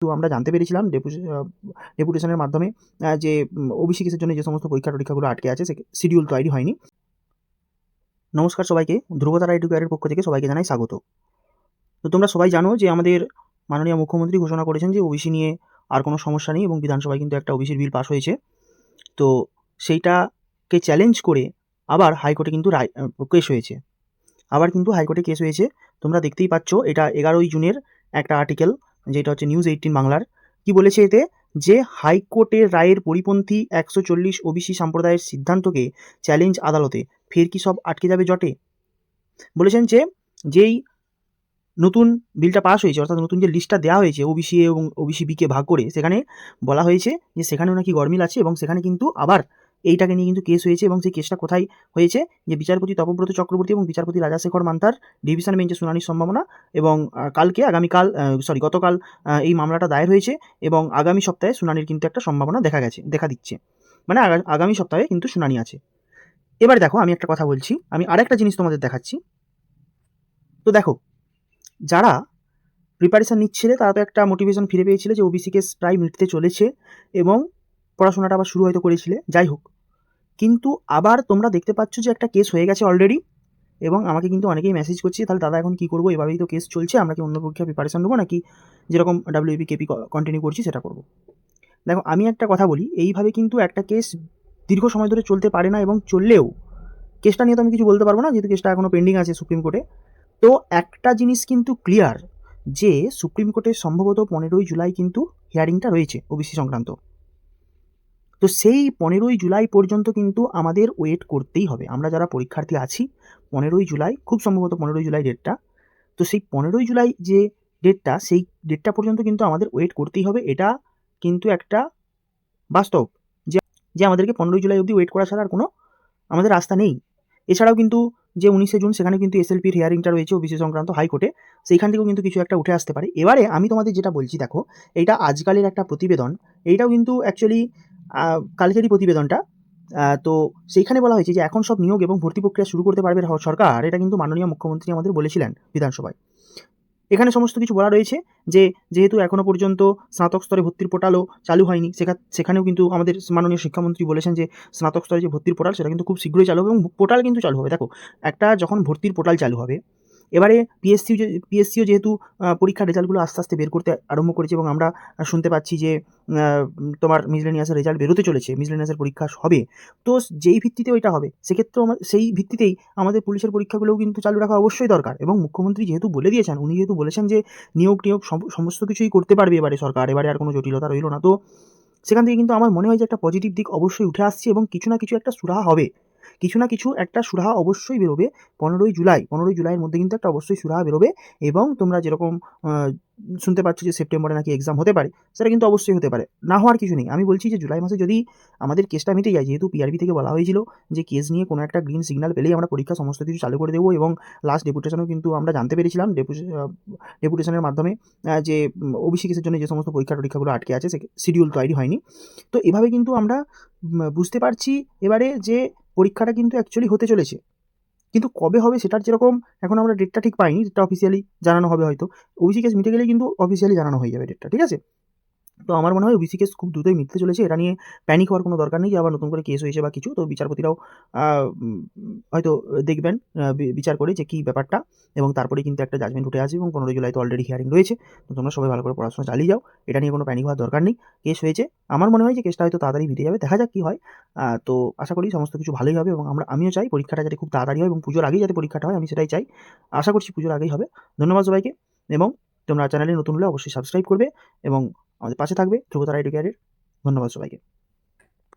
তো আমরা জানতে পেরেছিলাম ডেপুটেশনের মাধ্যমে যে ওবিসি কেসের জন্য যে সমস্ত পরীক্ষা টরীক্ষাগুলো আটকে আছে, সে শিডিউল তৈরি হয়নি। নমস্কার সবাইকে, ধ্রুবতারা এডুকেয়ারের পক্ষ থেকে সবাইকে জানাই স্বাগত। তো তোমরা সবাই জানো যে আমাদের মাননীয় মুখ্যমন্ত্রী ঘোষণা করেছেন যে ওবিসি নিয়ে আর কোনো সমস্যা নেই এবং বিধানসভায় কিন্তু একটা ওবিসির বিল পাস হয়েছে। তো সেইটাকে চ্যালেঞ্জ করে আবার হাইকোর্টে কিন্তু রায় কেস হয়েছে। আবার কিন্তু হাইকোর্টে কেস হয়েছে। তোমরা দেখতেই পাচ্ছ, এটা এগারোই জুনের একটা আর্টিকেল যেটা হচ্ছে নিউজ এইটিন বাংলার, কি বলেছে এতে? যে হাইকোর্টের রায়ের পরিপন্থী একশো চল্লিশ ওবিসি সম্প্রদায়ের সিদ্ধান্তকে চ্যালেঞ্জ আদালতে, ফের কি সব আটকে যাবে জটে? বলেছেন যে, যেই নতুন বিলটা পাস হয়েছে, অর্থাৎ নতুন যে লিস্টটা দেওয়া হয়েছে, ওবিসি এবং ওবিসি বিকে ভাগ করে, সেখানে বলা হয়েছে যে সেখানেও নাকি গরমিল আছে এবং সেখানে কিন্তু আবার এইটাকে নিয়ে কিন্তু কেস হয়েছে এবং সেই কেসটা কোথায় হয়েছে? যে বিচারপতি তপব্রত চক্রবর্তী এবং বিচারপতি রাজাশেখর মান্তার ডিভিশন বেঞ্চে শুনানির সম্ভাবনা এবং কালকে, আগামীকাল সরি গতকাল এই মামলাটা দায়ের হয়েছে এবং আগামী সপ্তাহে শুনানির কিন্তু একটা সম্ভাবনা দেখা গেছে, দেখা দিচ্ছে। মানে আগা- আগামী সপ্তাহে কিন্তু শুনানি আছে। এবার দেখো, আমি একটা কথা বলছি, আমি আরেকটা জিনিস তোমাদের দেখাচ্ছি। তো দেখো, যারা প্রিপারেশান নিচ্ছিলে তারা তো একটা মোটিভেশন ফিরে পেয়েছিলে যে ওবিসি কেস প্রায় মিটতে চলেছে এবং পড়াশোনাটা আবার শুরু হয়তো করেছিলে, যাই হোক। কিন্তু আবার তোমরা দেখতে পাচ্ছ যে একটা কেস হয়ে গেছে অলরেডি এবং আমাকে কিন্তু অনেকেই মেসেজ করছে, তাহলে দাদা এখন কী করব? এভাবেই তো কেস চলছে, আমরা কি অন্য পরীক্ষা প্রিপারেশান নেব নাকি যেরকম ডাব্লিউপি কেপি কন্টিনিউ করছি সেটা করব? দেখো, আমি একটা কথা বলি, এইভাবে কিন্তু একটা কেস দীর্ঘ সময় ধরে চলতে পারে না এবং চললেও কেসটা নিয়ে তো আমি কিছু বলতে পারব না, যেহেতু কেসটা এখনও পেন্ডিং আছে সুপ্রিম কোর্টে তো একটা জিনিস কিন্তু ক্লিয়ার যে সুপ্রিম কোর্টে সম্ভবত পনেরোই জুলাই কিন্তু হিয়ারিংটা রয়েছে ওবিসি সংক্রান্ত। তো সেই পনেরোই জুলাই পর্যন্ত কিন্তু আমাদের ওয়েট করতেই হবে। আমরা যারা পরীক্ষার্থী আছি, পনেরোই জুলাই, খুব সম্ভবত পনেরোই জুলাই ডেটটা তো সেই পনেরোই জুলাই যে ডেটটা সেই ডেটটা পর্যন্ত কিন্তু আমাদের ওয়েট করতেই হবে। এটা কিন্তু একটা বাস্তব, যে যে আমাদেরকে পনেরোই জুলাই অবধি ওয়েট করা ছাড়া আর কোনো আমাদের রাস্তা নেই। এছাড়াও কিন্তু যে উনিশে জুন, সেখানে কিন্তু এসএলপির হিয়ারিংটা রয়েছে ওবিসি সংক্রান্ত হাইকোর্টে সেইখান থেকেও কিন্তু কিছু একটা উঠে আসতে পারে। এবারে আমি তোমাদের যেটা বলছি, দেখো, এইটা আজকালের একটা প্রতিবেদন। এইটাও কিন্তু অ্যাকচুয়ালি কালকেরই প্রতিবেদনটা তো সেইখানে বলা হয়েছে যে এখন সব নিয়োগ এবং ভর্তি প্রক্রিয়া শুরু করতে পারবে সরকার, এটা কিন্তু মাননীয় মুখ্যমন্ত্রী আমাদের বলেছিলেন বিধানসভায়। এখানে সমস্ত কিছু বলা রয়েছে যে, যেহেতু এখনও পর্যন্ত স্নাতক স্তরে ভর্তির পোর্টালও চালু হয়নি, সেখা- সেখানেও কিন্তু আমাদের মাননীয় শিক্ষামন্ত্রী বলেছেন যে, স্নাতক স্তরে যে ভর্তির পোর্টাল, সেটা কিন্তু খুব শীঘ্রই চালু হবে এবং পোর্টাল কিন্তু চালু হবে। দেখো, একটা যখন ভর্তির পোর্টাল চালু হবে এবারে পিএসসিও পিএসসিও যেহেতু পরীক্ষার রেজাল্টগুলো আস্তে আস্তে বের করতে আরম্ভ করেছে এবং আমরা শুনতে পাচ্ছি যে তোমার মিসলেনিয়াসের রেজাল্ট বেরোতে চলেছে মিসলেনিয়াসের পরীক্ষা হবে। তো যেই ভিত্তিতে ওইটা হবে, সেক্ষেত্রেও আমার সেই ভিত্তিতেই আমাদের পুলিশের পরীক্ষাগুলোও কিন্তু চালু রাখা অবশ্যই দরকার এবং মুখ্যমন্ত্রী যেহেতু বলে দিয়েছেন, উনি যেহেতু বলেছেন যে নিয়োগ টিয়োগ সম- সমস্ত কিছুই করতে পারবে এবারে সরকার, এবারে আর কোনো জটিলতা রইল না। তো সেখান থেকে কিন্তু আমার মনে হয় যে একটা পজিটিভ দিক অবশ্যই উঠে আসছে এবং কিছু না কিছু একটা সুরাহা হবে। কিছু না কিছু একটা সুরাহা অবশ্যই বেরোবে। পনেরোই জুলাই, পনেরোই জুলাইয়ের মধ্যে কিন্তু একটা অবশ্যই সুরাহা বেরোবে এবং তোমরা যেরকম শুনতে পাচ্ছ যে সেপ্টেম্বরে নাকি এক্সাম হতে পারে, সেটা কিন্তু অবশ্যই হতে পারে। না হওয়ার কিছু নেই। আমি বলছি যে জুলাই মাসে যদি আমাদের কেসটা মিটে যায়, যেহেতু পিআরবি থেকে বলা হয়েছিল যে কেস নিয়ে কোনো একটা গ্রিন সিগন্যাল পেলেই আমরা পরীক্ষা সমস্ত কিছু চালু করে দেবো এবং লাস্ট ডেপুটেশনও কিন্তু আমরা জানতে পেরেছিলাম ডেপুটেশনের মাধ্যমে যে ওবিসি কেসের জন্য যে সমস্ত পরীক্ষা টরীক্ষাগুলো আটকে আছে, সে শিডিউল তৈরি হয়নি। তো এভাবে কিন্তু আমরা বুঝতে পারছি এবারে যে পরীক্ষাটা কিন্তু অ্যাকচুয়ালি হতে চলেছে। কিন্তু কবে হবে সেটার যেরকম এখন আমরা ডেটটা ঠিক পাইনি ডেটটা অফিসিয়ালি জানানো হবে হয়তো। ওবিসি কেস মিটে গেলে কিন্তু অফিসিয়ালি জানানো হয়ে যাবে ডেটটা ঠিক আছে? তো আমার মনে হয় ওবিসি কেস খুব দ্রুতই মিটতে চলেছে। এটা নিয়ে প্যানিক হওয়ার কোনো দরকার নেই যে আবার নতুন করে কেস হয়েছে বা কিছু। তো বিচারপতিরাও হয়তো দেখবেন বিচার করে যে কী ব্যাপারটা এবং তারপরে কিন্তু একটা জাজমেন্ট উঠে আসবে এবং পনেরোই জুলাই তো অলরেডি হিয়ারিং রয়েছে। তো তোমরা সবাই ভালো করে পড়াশোনা চালিয়ে যাও। এটা নিয়ে কোনো প্যানিক হওয়ার দরকার নেই। কেস হয়েছে। আমার মনে হয় যে কেসটা হয়তো তাড়াতাড়ি মিটে যাবে। দেখা যাক কী হয়। তো আশা করি সমস্ত কিছু ভালোই হবে এবং আমরা, আমিও চাই পরীক্ষাটা যাতে খুব তাড়াতাড়ি হয় এবং পুজোর আগেই যাতে পরীক্ষাটা হয়। আমি সেটাই চাই। আশা করছি পুজোর আগেই হবে। ধন্যবাদ সবাইকে এবং তোমরা চ্যানেলে নতুন হলে অবশ্যই সাবস্ক্রাইব করবে এবং আমাদের পাশে থাকবে ধ্রুবতারা এডুকেয়ারের। ধন্যবাদ সবাইকে।